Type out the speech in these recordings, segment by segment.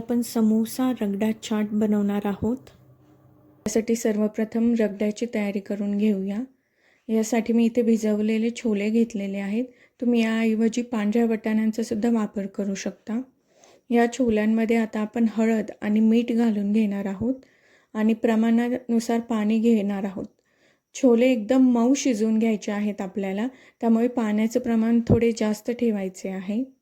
आपण समोसा रगडा चाट बनवणार आहोत. त्यासाठी सर्वप्रथम रगड्याची तयारी करून घेऊया. यासाठी मी इथे भिजवलेले छोले घेतलेले आहेत. तुम्ही याऐवजी पांढऱ्या वटाण्यांचा सुद्धा वापर करू शकता. या छोल्यांमध्ये आता आपण हळद आणि मीठ घालून घेणार आहोत आणि प्रमाणानुसार पाणी घेणार आहोत. छोले एकदम मऊ शिजवून घ्यायचे आहेत आपल्याला त्यामुळे पाण्याचं प्रमाण थोडे जास्त ठेवायचे आहे.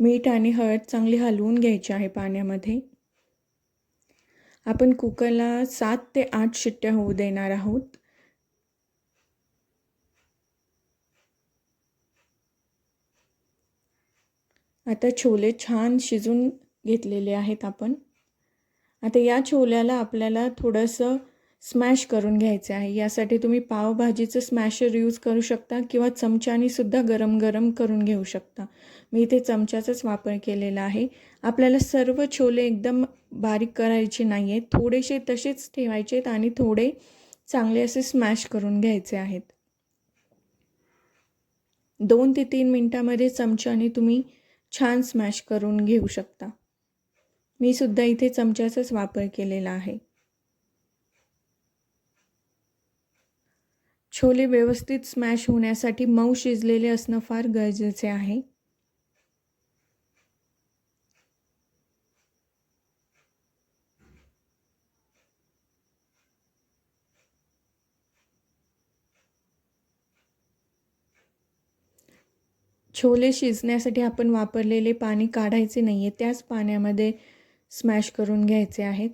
मीठ आणि हळद चांगली हलवून घ्यायची आहे पाण्यामध्ये. आपण कुकरला सात ते आठ शिट्ट्या होऊ देणार आहोत. आता छोले छान शिजून घेतलेले आहेत आपण. आता या छोल्याला आपल्याला थोडंसं स्मॅश करून घ्यायचे आहे. यासाठी तुम्ही पावभाजीचं स्मॅशर यूज करू शकता किंवा चमच्याने सुद्धा गरम गरम करून घेऊ शकता. मी इथे चमच्याचाच वापर केलेला आहे. आपल्याला सर्व छोले एकदम बारीक करायचे नाही आहेत थोडेसे तसेच ठेवायचे आहेत आणि थोडे चांगले असे स्मॅश करून घ्यायचे आहेत. दोन ते तीन मिनटामध्ये चमच्याने तुम्ही छान स्मॅश करून घेऊ शकता. मी सुद्धा इथे चमच्याचाच वापर केलेला आहे. छोले व्यवस्थित स्मॅश होण्यासाठी मऊ शिजलेले असणं फार गरजेचे आहे. छोले शिजण्यासाठी आपण वापरलेले पाणी काढायचे नाही आहे त्याच पाण्यामध्ये स्मॅश करून घ्यायचे आहेत.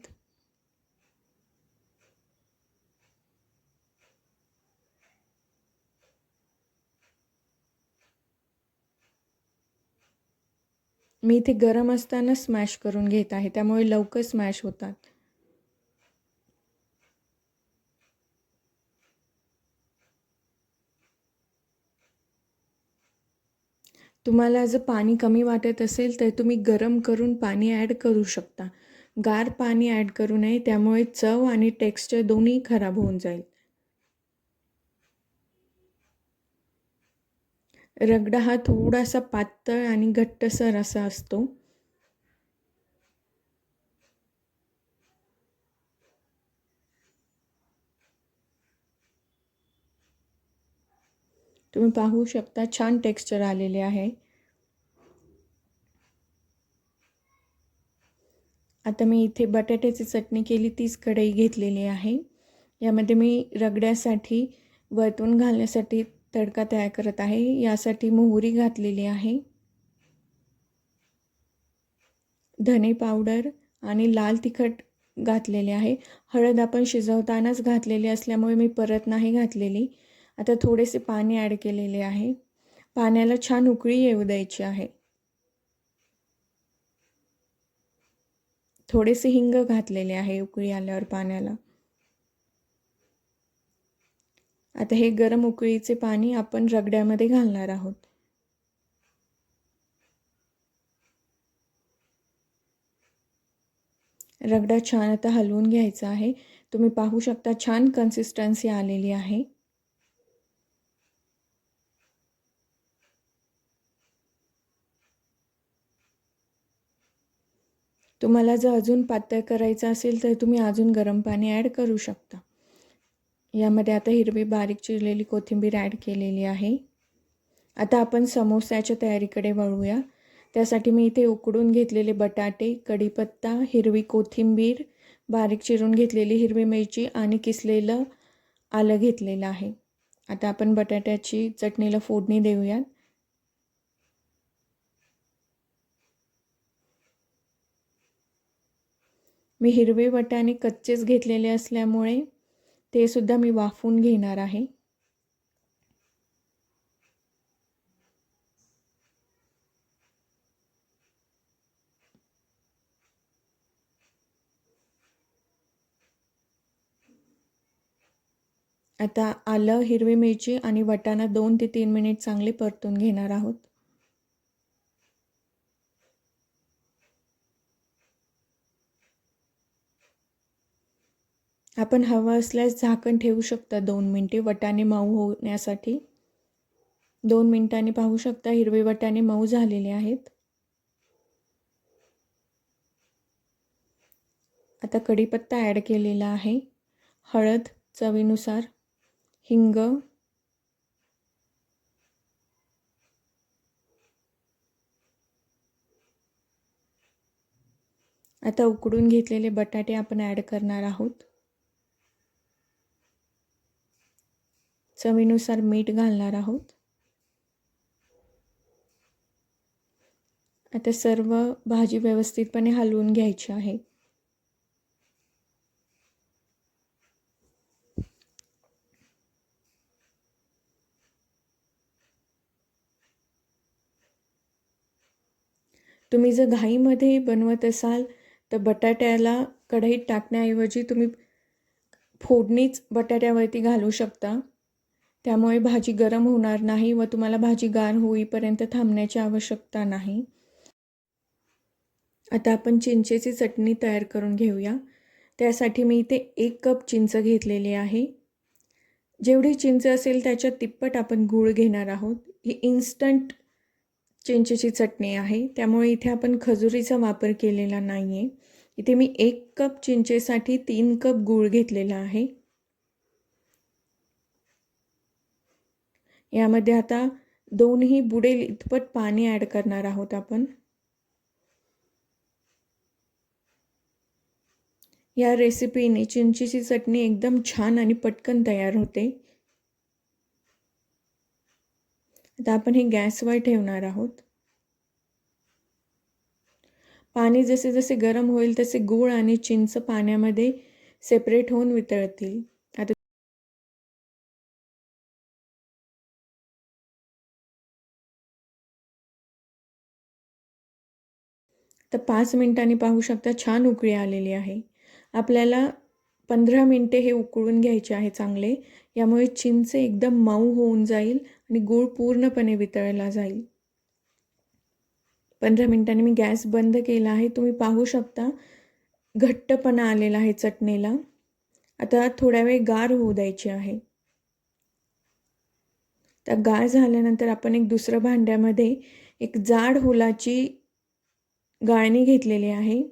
मी इथे गरम असताना स्मॅश करून घेत आहे. त्यामुळे लवकर स्मॅश होतात. तुम्हाला जर पाणी कमी वाटत असेल तर तुम्ही गरम करून पाणी ॲड करू शकता. गार पाणी ॲड करू नये. त्यामुळे चव आणि टेक्स्चर दोन्ही खराब होऊन जाईल. रगडा हा थोडासा पातळ आणि घट्टसर असा असतो. तुम्ही पाहू शकता छान टेक्स्चर आलेले आहे. आता मी इथे बटाट्याची चटणी केली तीच कढई घेतलेली आहे. यामध्ये मी रगड्यासाठी वरतून घालण्यासाठी तडका तयार करत आहे. यासाठी मोहरी घातलेली आहे. धने पावडर आणि लाल तिखट घातलेले आहे. हळद आपण शिजवतानाच घातलेली असल्यामुळे मी परत नाही घातलेली. आता थोडेसे पाणी ॲड केलेले आहे. पाण्याला छान उकळी येऊ द्यायची आहे. थोडेसे हिंग घातलेले आहे उकळी आल्यावर पाण्याला. आता हे गरम उकळीचे पाणी आपण रगड्यामध्ये घालणार आहोत. रगडा छान आता हलवून घ्यायचा आहे. तुम्ही पाहू शकता छान कन्सिस्टन्सी आलेली आहे. तुम्हाला जर अजून पातळ करायचं असेल तर तुम्ही अजून गरम पाणी ॲड करू शकता. यामध्ये आता हिरवी बारीक चिरलेली कोथिंबीर ॲड केलेली आहे. आता आपण समोस्याच्या तयारीकडे वळूया. त्यासाठी मी इथे उकडून घेतलेले बटाटे कढीपत्ता हिरवी कोथिंबीर बारीक चिरून घेतलेली हिरवी मिरची आणि किसलेलं आलं घेतलेलं आहे. आता आपण बटाट्याची चटणीला फोडणी देऊयात. मी हिरवे वटाणे कच्चेच घेतलेले असल्यामुळे ते सुद्धा मी वाफवून घेणार आहे. आता आलं हिरवी मिरची आणि वटाणा दोन ते तीन मिनिट चांगले परतून घेणार आहोत. आपण हवं असल्यास झाकण ठेवू शकता दोन मिनटे. वटाने मऊ होण्यासाठी दोन मिनटांनी पाहू शकता हिरवे वटाने मऊ झालेले आहेत. आता कढीपत्ता ॲड केलेला आहे. हळद चवीनुसार हिंग आता उकडून घेतलेले बटाटे आपण ॲड करणार आहोत. चवीनुसार मीठ घालणार आहोत. आता सर्व भाजी व्यवस्थितपणे हलवून घ्यायची आहे. तुम्ही जर घाईमध्ये बनवत असाल तर बटाट्याला कढईत टाकण्याऐवजी तुम्ही फोडणीच बटाट्यावरती घालू शकता. त्यामुळे भाजी गरम होणार नाही व तुम्हाला भाजी गार होईपर्यंत थांबण्याची आवश्यकता नाही. आता आपण चिंचेची चटणी तयार करून घेऊया. त्यासाठी मी इथे एक कप चिंच घेतलेली आहे. जेवढी चिंच असेल त्याच्या तिप्पट आपण गूळ घेणार आहोत. ही इन्स्टंट चिंचेची चटणी आहे. त्यामुळे इथे आपण खजुरीचा वापर केलेला नाही आहे इथे मी एक कप चिंचेसाठी तीन कप गूळ घेतलेला आहे. यामध्ये आता दोनही बुडेल इतपत पाणी ॲड करणार आहोत आपण. या रेसिपीने चिंचेची चटणी एकदम छान आणि पटकन तयार होते. आता आपण हे गॅसवर ठेवणार आहोत. पाणी जसे जसे गरम होईल तसे गूळ आणि चिंच पाण्यामध्ये सेपरेट होऊन वितळतील. तर पाच मिनटांनी पाहू शकता छान उकळी आलेली आहे. आपल्याला पंधरा मिनटे हे उकळून घ्यायचे आहे चांगले. यामुळे चिंच एकदम मऊ होऊन जाईल आणि गूळ पूर्णपणे वितळला जाईल. पंधरा मिनटांनी मी गॅस बंद केला आहे. तुम्ही पाहू शकता घट्टपणा आलेला आहे चटणीला. आता थोड्या वेळ गार होऊ द्यायची आहे. त्या गार झाल्यानंतर आपण एक दुसरं भांड्यामध्ये एक जाड होलाची गाळणी घेतलेली आहे.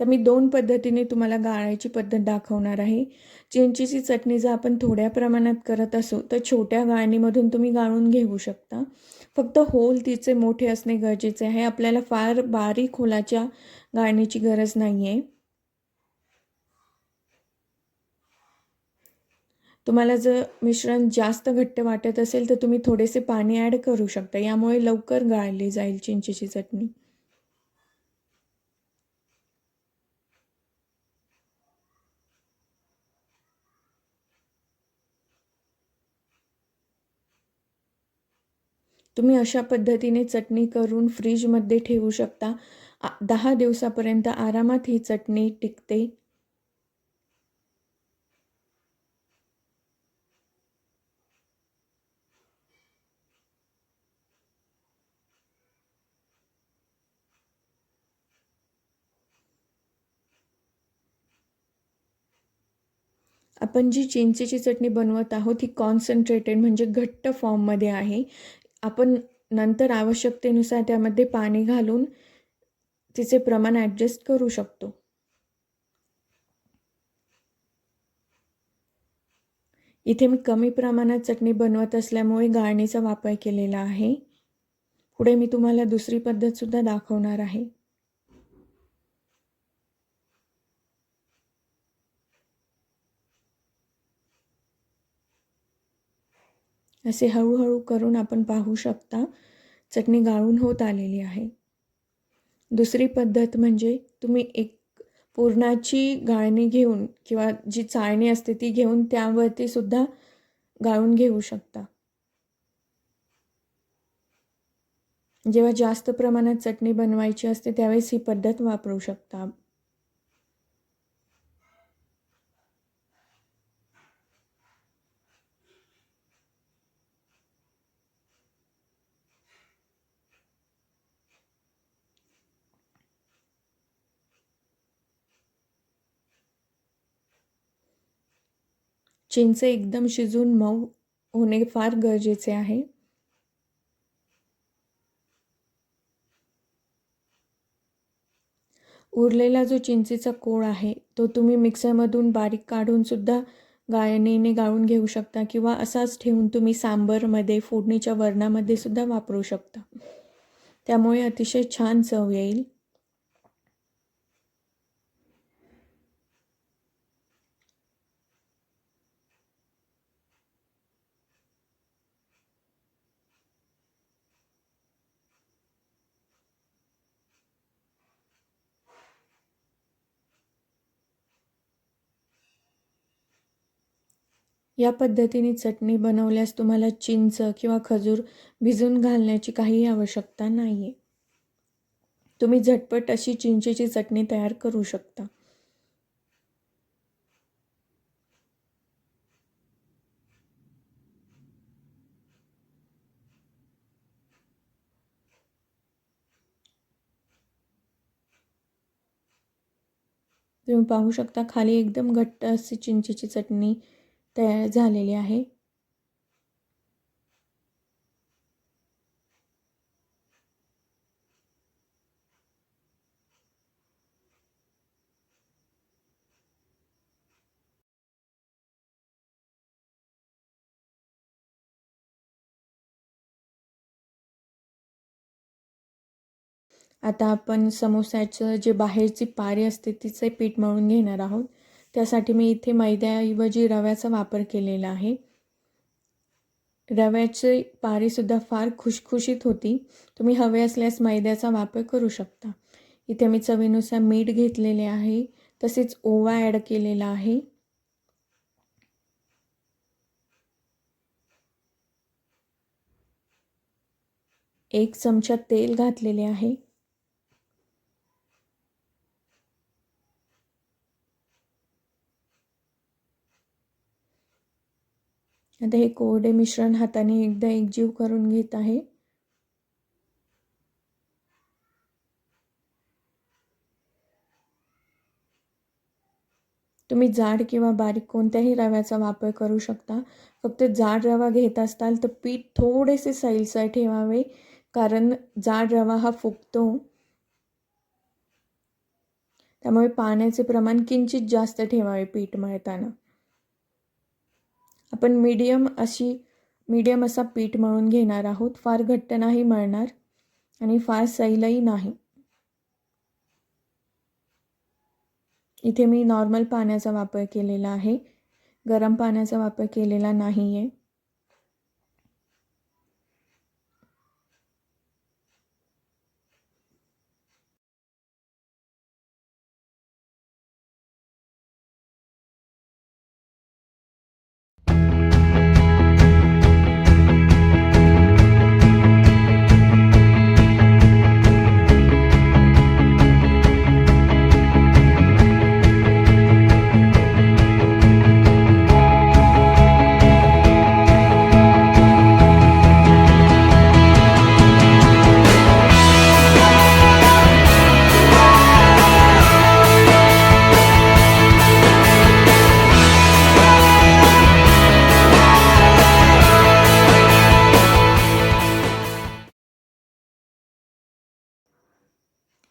तर मी दोन पद्धतीने तुम्हाला गाळायची पद्धत दाखवणार आहे. चिंचेची चटणी जर आपण थोड्या प्रमाणात करत असू तर छोट्या गाळणीमधून तुम्ही गाळून घेऊ शकता. फक्त होल तिचे मोठे असणे गरजेचे आहे. आपल्याला फार बारीक होलाच्या गाळणीची गरज नाही आहे तुम्हाला जर मिश्रण जास्त घट्ट वाटत असेल तर तुम्ही थोडेसे पाणी ॲड करू शकता. यामुळे लवकर गाळली जाईल चिंचेची चटणी. तुम्ही अशा पद्धतीने चटणी करून फ्रीजमध्ये ठेवू शकता. दहा दिवसापर्यंत आरामात ही चटणी टिकते. आपण जी चिंचेची चटणी बनवत आहोत ही कॉन्सन्ट्रेटेड म्हणजे घट्ट फॉर्ममध्ये आहे. आपण नंतर आवश्यकतेनुसार त्यामध्ये पाणी घालून तिचे प्रमाण ॲडजस्ट करू शकतो. इथे मी कमी प्रमाणात चटणी बनवत असल्यामुळे गाळणीचा वापर केलेला आहे. पुढे मी तुम्हाला दुसरी पद्धतसुद्धा दाखवणार आहे. असे हळूहळू करून आपण पाहू शकता चटणी गाळून होत आलेली आहे. दुसरी पद्धत म्हणजे तुम्ही एक पूर्णाची गाळणी घेऊन किंवा जी चाळणी असते ती घेऊन त्यावरती सुद्धा गाळून घेऊ शकता. जेव्हा जास्त प्रमाणात चटणी बनवायची असते त्यावेळेस ही पद्धत वापरू शकता चिंच एकदम शिजून मऊ होणे फार गरजेचे आहे. उरलेला जो चिंचेचा कोळ आहे तो तुम्ही मिक्सरमधून बारीक काढूनसुद्धा गाळणीने गाळून घेऊ शकता किंवा असाच ठेवून तुम्ही सांबरमध्ये फोडणीच्या वरणामध्ये सुद्धा वापरू शकता. त्यामुळे अतिशय छान चव येईल. या पद्धतीने चटणी बनवल्यास तुम्हाला चिंच किंवा खजूर भिजून घालण्याची काही आवश्यकता नाही आहे तुम्ही झटपट अशी चिंचेची चटणी तयार करू शकता. तुम्ही पाहू शकता खाली एकदम घट्ट अशी चिंचेची चटणी तयार झालेली आहे. आता आपण समोस्याचं जे बाहेरची पारी असते तिचे पीठ मळून घेणार आहोत. त्यासाठी मी इथे मैद्याऐवजी रव्याचा वापर केलेला आहे. रव्याची पारीसुद्धा फार खुशखुशीत होती. तुम्ही हवे असल्यास मैद्याचा वापर करू शकता. इथे मी चवीनुसार मीठ घेतलेले आहे. तसेच ओवा ॲड केलेला आहे. एक चमचा तेल घातलेले आहे. आता हे कोरडे मिश्रण हाताने एकदा एकजीव करून घेत आहे. तुम्ही जाड किंवा बारीक कोणत्याही रव्याचा वापर करू शकता. फक्त जाड रवा घेत असताल तर पीठ थोडेसे सैलसर ठेवावे कारण जाड रवा हा फुगतो. त्यामुळे पाण्याचे प्रमाण किंचित जास्त ठेवावे पीठ मळताना. आपण मीडियम अशी मीडियम असा पीठ मळून घेणार आहोत. फार घट्ट नाही मळणार आणि फार सैलही नाही. इथे मी नॉर्मल पाण्याचा वापर केलेला आहे. गरम पाण्याचा वापर केलेला नाही आहे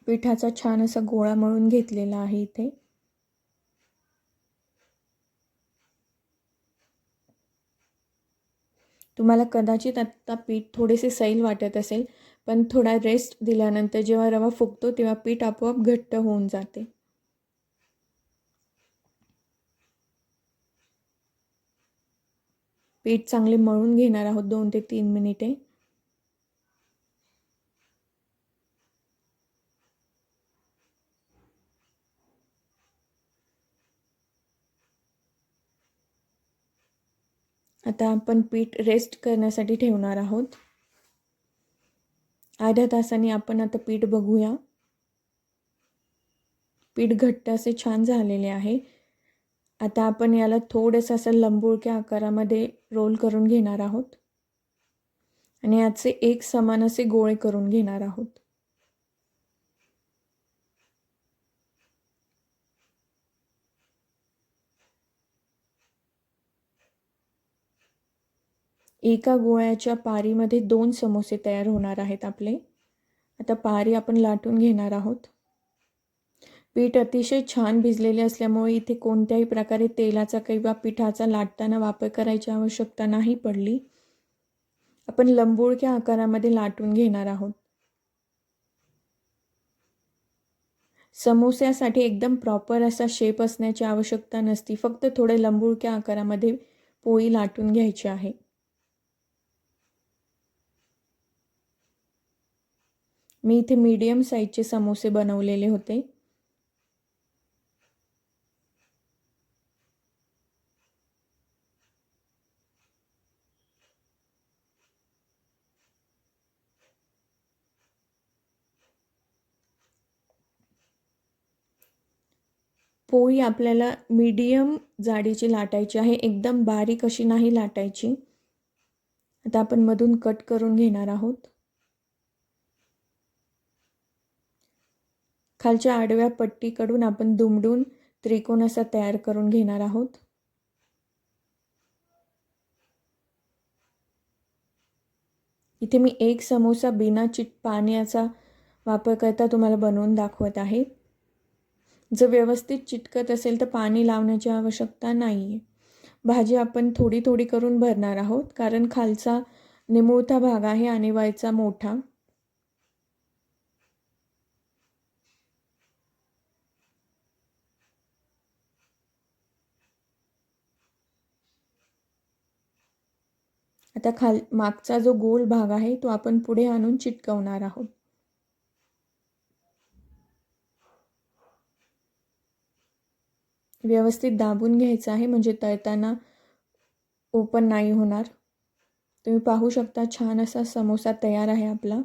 पिठाचा छान असा गोळा मळून घेतलेला आहे इथे. तुम्हाला कदाचित आत्ता पीठ थोडेसे सैल वाटत असेल पण थोडा रेस्ट दिल्यानंतर जेव्हा रवा फुगतो तेव्हा पीठ आपोआप घट्ट होऊन जाते. पीठ चांगले मळून घेणार आहोत दोन ते तीन मिनिटे. आता आपण पीठ रेस्ट करण्यासाठी ठेवणार आहोत. अर्ध्या तासाने आपण आता पीठ बघूया. पीठ घट्ट असे छान झालेले आहे. आता आपण याला थोडंसं असं लंबुळक्या आकारामध्ये रोल करून घेणार आहोत. आणि याचे एक समान असे गोळे करून घेणार आहोत. एका गोळ्याच्या पारीमध्ये दोन समोसे तयार होणार आहेत आपले. आता पारी आपण लाटून घेणार आहोत. पीठ अतिशय छान भिजलेले असल्यामुळे इथे कोणत्याही प्रकारे तेलाचा किंवा पिठाचा लाटताना वापर करायची आवश्यकता नाही पडली. आपण लंबोळक्या आकारामध्ये लाटून घेणार आहोत. समोस्यासाठी एकदम प्रॉपर असा शेप असण्याची आवश्यकता नसती. फक्त थोडे लंबुळक्या आकारामध्ये पोळी लाटून घ्यायची आहे. मी इथे मीडियम साईजचे समोसे बनवलेले होते. पोळी आपल्याला मीडियम जाडीची लाटायची आहे. एकदम बारीक अशी नाही लाटायची. आता आपण मधून कट करून घेणार आहोत. खालच्या आडव्या पट्टीकडून आपण दुमडून त्रिकोण असा तयार करून घेणार आहोत. इथे मी एक समोसा बिना चिट पाण्याचा वापर करता तुम्हाला बनवून दाखवत आहे. जर व्यवस्थित चिटकत असेल तर पाणी लावण्याची आवश्यकता नाही आहे भाजी आपण थोडी थोडी करून भरणार आहोत कारण खालचा निमुळता भाग आहे आणि वरचा मोठा. आता खाल मागचा जो गोल भाग आहे तो आपण पुढे आणून चिटकवणार आहोत. व्यवस्थित दाबून घ्यायचं आहे म्हणजे तळताना ओपन नाही होणार. तुम्ही पाहू शकता छान असा समोसा तयार आहे आपला.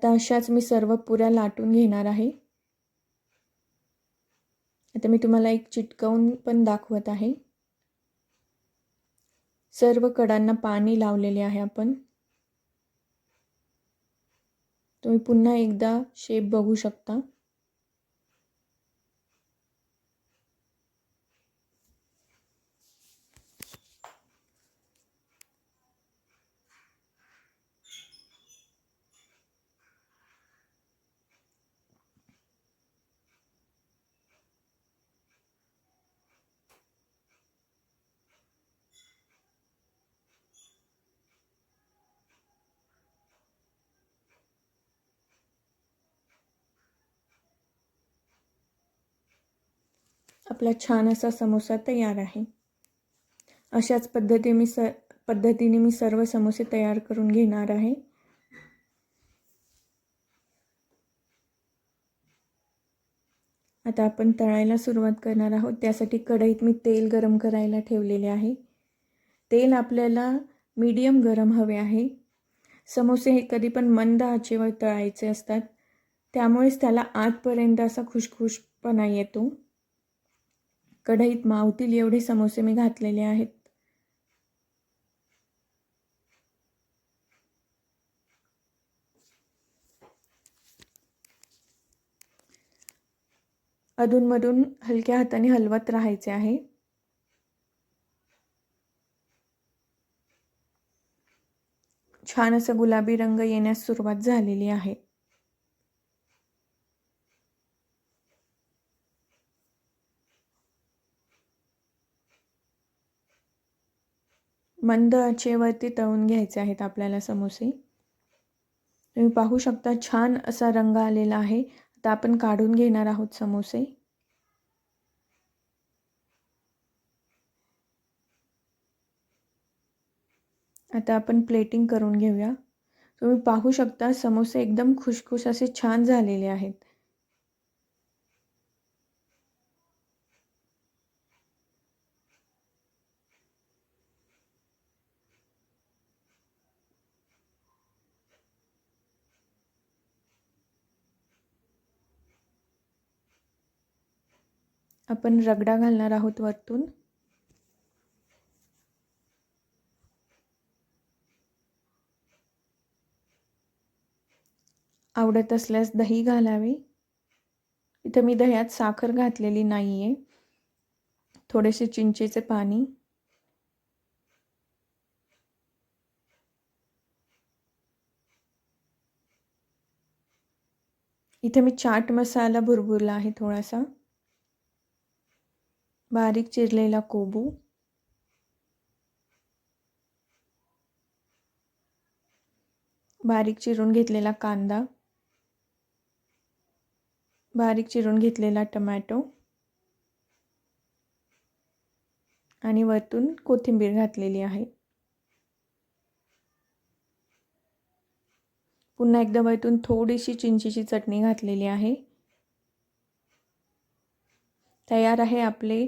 आता अशाच मी सर्व पुऱ्या लाटून घेणार आहे. आता मी तुम्हाला एक चिटकवून पण दाखवत आहे. सर्व कडांना पाणी लावलेले आहे आपण. तुम्ही पुन्हा एकदा शेप बघू शकता. आपला छान असा समोसा तयार आहे. अशाच पद्धती मी स पद्धतीने मी सर्व समोसे तयार करून घेणार आहे. आता आपण तळायला सुरुवात करणार आहोत. त्यासाठी कढईत मी तेल गरम करायला ठेवलेले आहे. तेल आपल्याला मीडियम गरम हवे आहे. समोसे हे कधी पण मंद आचेवर तळायचे असतात. त्यामुळेच त्याला आतपर्यंत असा खुशखुशपणा येतो. कढईत मावतील एवढे समोसे मी घातलेले आहेत. अधूनमधून हलक्या हाताने हलवत राहायचे आहे. छान असं गुलाबी रंग येण्यास सुरुवात झालेली आहे. मंद आचेवरती तळून घ्यायचे आहेत आपल्याला समोसे. तुम्ही पाहू शकता छान असा रंग आलेला आहे. आता आपण काढून घेणार आहोत समोसे. आता आपण प्लेटिंग करून घेऊया. तुम्ही पाहू शकता समोसे एकदम खुशखुश असे छान झालेले आहेत. आपण रगडा घालणार आहोत वरतून. आवडत असल्यास दही घालावे. इथं मी दह्यात साखर घातलेली नाही आहे थोडेसे चिंचेचे पाणी. इथे मी चाट मसाला भुरभुरला आहे थोडासा. बारीक चिरलेला कोबू. बारीक चिरून घेतलेला कांदा. बारीक चिरून घेतलेला टमॅटो. आणि वरतून कोथिंबीर घातलेली आहे. पुन्हा एकदा वरतून थोडीशी चिंचेची चटणी घातलेली आहे. तयार आहे आपले